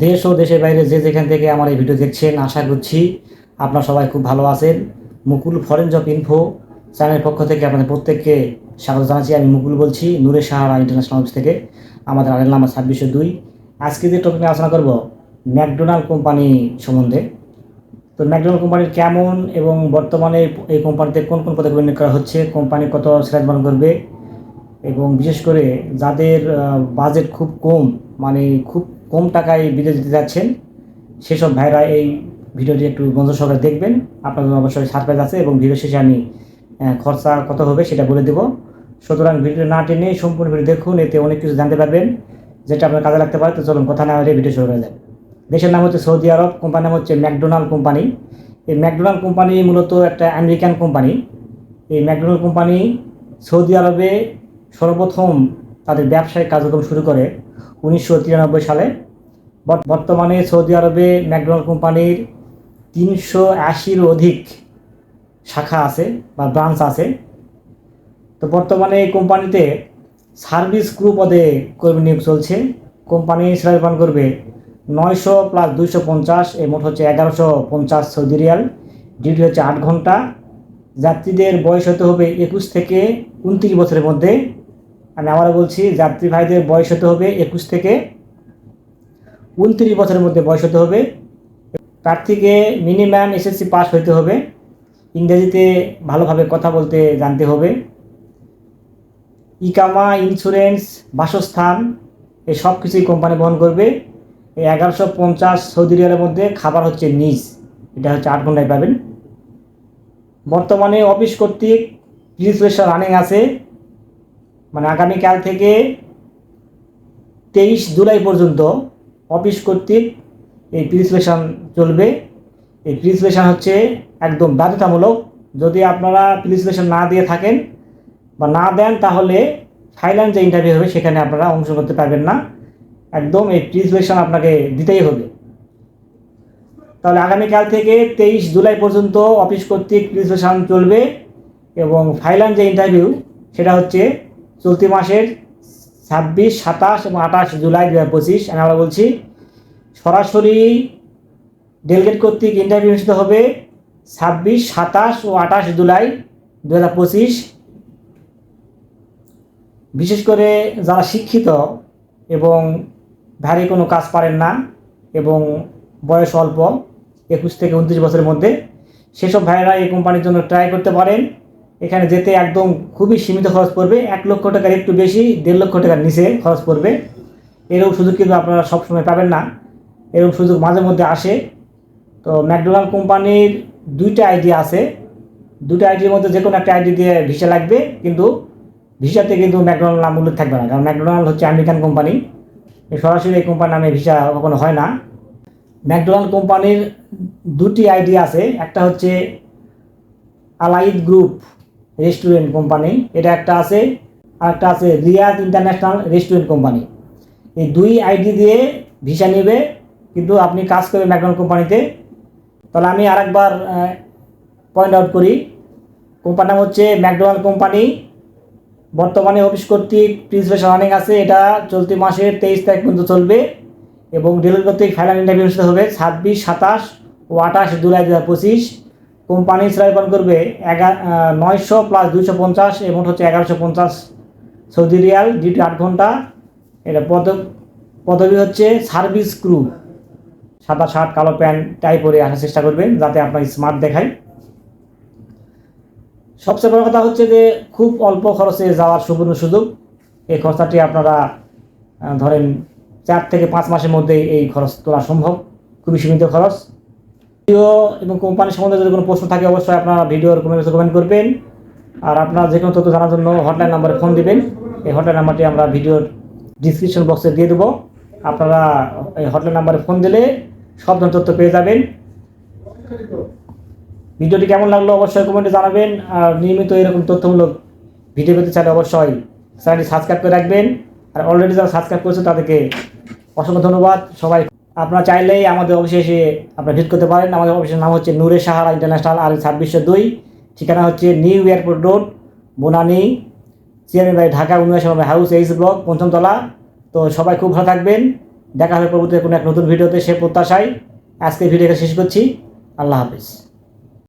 দেশ ও দেশের বাইরে যে যেখান থেকে আমার এই ভিডিও দেখছেন, আশা করছি আপনারা সবাই খুব ভালো আছেন। মুকুল ফরেন জব ইনফো চ্যানেলের পক্ষ থেকে আপনাদের প্রত্যেককে স্বাগত জানাচ্ছি। আমি মুকুল বলছি, নূরে সাহারা ইন্টারন্যাশনাল অফিস থেকে। আমাদের আরেল নাম্বার ছাব্বিশশো দুই। আজকে যে টপিক আলোচনা করব, ম্যাকডোনাল্ড কোম্পানি সম্বন্ধে। তো ম্যাকডোনাল্ড কোম্পানির কেমন এবং বর্তমানে এই কোম্পানিতে কোন কোন পদে নিয়োগ করা হচ্ছে, কোম্পানি কত সিরাজ বহন করবে এবং বিশেষ করে যাদের বাজেট খুব কম মানে খুব কম টাকায় বিদেশ দিতে যাচ্ছেন, সেসব ভাইরা এই ভিডিওটি একটু বন্ধু সহকারে দেখবেন। আপনাদের অবশ্যই সারপ্রাইজ আছে এবং ভিডিও শেষে আমি খরচা কত হবে সেটা বলে দেবো। সুতরাং ভিডিও না টেনে সম্পূর্ণ ভিডিও দেখুন, এতে অনেক কিছু জানতে পারবেন, যেটা আপনার কাজে লাগতে পারে। তো চলুন, কথা না হলে ভিডিও শুরু করা যায় দেশের নাম হচ্ছে সৌদি আরব, কোম্পানির নাম হচ্ছে ম্যাকডোনাল্ড কোম্পানি। এই ম্যাকডোনাল্ড কোম্পানি মূলত একটা আমেরিকান কোম্পানি। এই ম্যাকডোনাল্ড কোম্পানি সৌদি আরবে সর্বপ্রথম তাদের ব্যবসায়িক কার্যক্রম শুরু করে। উনিশশো তিরানব্বই সালে। বর- বর্তমানে সৌদি আরবে ম্যাকডোনাল্ড কোম্পানির তিনশো আশির অধিক শাখা আছে বা ব্রাঞ্চ আছে। তো বর্তমানে এই কোম্পানিতে সার্ভিস ক্রু পদে কর্মী নিয়োগ চলছে। কোম্পানি সেলাই পান করবে নয়শো প্লাস দুইশো পঞ্চাশ এ মোট হচ্ছে এগারোশো পঞ্চাশ সৌদি রিয়াল। ডিউটি হচ্ছে আট ঘণ্টা। যাত্রীদের বয়স হতে হবে একুশ থেকে উনত্রিশ বছরের মধ্যে। আমি আবারও বলছি, যাত্রী ভাইদের বয়স হতে হবে একুশ থেকে উনত্রিশ বছরের মধ্যে বয়স হতে হবে। প্রার্থীকে মিনিমাম এসএসসি পাস হইতে হবে। ইংরেজিতে ভালোভাবে কথা বলতে জানতে হবে। ইকামা, ইন্স্যুরেন্স, বাসস্থান, এই সব কিছুই কোম্পানি বহন করবে। এই এগারোশো পঞ্চাশ সৌদি রিয়ালের মধ্যে খাবার হচ্ছে নিজ। এটা হচ্ছে আট ঘন্টায় পাবেন। বর্তমানে অফিস কর্তৃক রানিং আছে। মানে আগামীকাল থেকে তেইশ জুলাই পর্যন্ত অফিস কর্তৃক এই প্রিসলেশন চলবে। এই প্রিসলেশন হচ্ছে একদম বাধ্যতামূলক। যদি আপনারা প্রিসলেশন না দিয়ে থাকেন বা না দেন, তাহলে ফাইনাল যে ইন্টারভিউ হবে, সেখানে আপনারা অংশ করতে পারবেন না। একদম এই প্রিসলেশন আপনাকে দিতেই হবে। তাহলে আগামীকাল থেকে তেইশ জুলাই পর্যন্ত অফিস কর্তৃক প্রিসলেশন চলবে এবং ফাইনাল যে ইন্টারভিউ সেটা হচ্ছে চলতি মাসের ছাব্বিশ, সাতাশ এবং আঠাশ জুলাই দু হাজার পঁচিশ, আমি আমরা বলছি, সরাসরি ডেলগেট কর্তৃক ইন্টারভিউ অনুষ্ঠিত হবে ছাব্বিশ, সাতাশ ও আঠাশ জুলাই দু হাজার পঁচিশ। বিশেষ করে যারা শিক্ষিত এবং ভারী কোনো কাজ পারেন না এবং বয়স অল্প, একুশ থেকে উনত্রিশ বছরের মধ্যে, সেসব ভাইয়েরা এই কোম্পানির জন্য ট্রাই করতে পারেন। এখানে যেতে একদম খুবই সীমিত খরচ পড়বে। এক লক্ষ টাকার একটু বেশি, দেড় লক্ষ টাকার নিচে খরচ পড়বে। এরকম সুযোগ কিন্তু আপনারা সবসময় পাবেন না। এরকম সুযোগ মাঝে মধ্যে আসে। তো ম্যাকডোনাল্ড কোম্পানির দুইটা আইডি আছে। দুটো আইডির মধ্যে যে কোনো একটা আইডি দিয়ে ভিসা লাগবে, কিন্তু ভিসাতে কিন্তু ম্যাকডোনাল্ড নাম উল্লেখ থাকবে না। কারণ ম্যাকডোনাল্ড হচ্ছে আমেরিকান কোম্পানি। সরাসরি এই কোম্পানির নামে ভিসা কখনো হয় না। ম্যাকডোনাল্ড কোম্পানির দুটি আইডি আছে। একটা হচ্ছে আলাইদ গ্রুপ। Restaurant company. এটা একটা আছে, আর একটা আছে রিয়াদ ইন্টারন্যাশনাল রেস্টুরেন্ট কোম্পানি। এই দুই আইডি দিয়ে ভিসা নেবে, কিন্তু আপনি কাজ করবেন ম্যাকডোনাল্ড কোম্পানিতে। তাহলে আমি আরেকবার পয়েন্ট আউট করি। কোম্পানির নাম হচ্ছে ম্যাকডোনাল্ড কোম্পানি। বর্তমানে অফিস কর্তৃক প্রিন্সিপাল রানিং আছে, এটা চলতি মাসের তেইশ তারিখ পর্যন্ত চলবে এবং ডেলিভারি কর্তৃক ফাইনাল ইন্টারভিউ অনুষ্ঠিত হবে ছাব্বিশ, সাতাশ ও আঠাশ জুলাই দু হাজার পঁচিশ। কোম্পানি সেলাই পালন করবে নয়শো প্লাস দুইশো পঞ্চাশ এবং হচ্ছে এগারোশো পঞ্চাশ সৌদি রিয়াল ডিউটি আট ঘণ্টা। এটা পদ পদবি হচ্ছে সার্ভিস ক্রু। সাদা শার্ট, কালো প্যান্ট, টাই পরে আসার চেষ্টা করবেন যাতে আপনার স্মার্ট দেখায়। সবচেয়ে বড় কথা হচ্ছে যে খুব অল্প খরচে যাওয়ার সুবর্ণ সুযোগ। এই খরচাটি আপনারা ধরেন চার থেকে পাঁচ মাসের মধ্যে এই খরচ তোলা সম্ভব। খুবই সীমিত খরচ। ভিডিও এবং কোম্পানি সম্বন্ধে যদি কোনো প্রশ্ন থাকে, অবশ্যই আপনারা ভিডিওর কমেন্টে কমেন্ট করবেন। আর আপনারা যে কোনো তথ্য জানার জন্য হটলাইন নাম্বারে ফোন দিবেন। এই হটলাইন নাম্বারটি আমরা ভিডিওর ডিসক্রিপশন বক্সে দিয়ে দেবো। আপনারা এই হটলাইন নাম্বারে ফোন দিলে সব ধরনের তথ্য পেয়ে যাবেন। ভিডিওটি কেমন লাগল অবশ্যই কমেন্টে জানাবেন। আর নিয়মিত এরকম তথ্যমূলক ভিডিও পেতে চাইলে অবশ্যই চ্যানেলটি সাবস্ক্রাইব করে রাখবেন। আর অলরেডি যারা সাবস্ক্রাইব করেছে তাদেরকে অসংখ্য ধন্যবাদ। সবাই আপনারা চাইলেই আমাদের অফিসে এসে আপনারা ভিজিট করতে পারেন। আমাদের অফিসের নাম হচ্ছে নূরে সাহারা ইন্টারন্যাশনাল আর ছাব্বিশশো দুই। ঠিকানা হচ্ছে new airport road, Banani CMA by Dhaka উন্নয়ন হাউস, এইচ ব্লক পঞ্চমতলা তো সবাই খুব ভালো থাকবেন। দেখা হবে পরবর্তীতে কোনো এক নতুন ভিডিওতে, সে প্রত্যাশায়। আজকে ভিডিওটা শেষ করছি। আল্লাহ হাফিজ।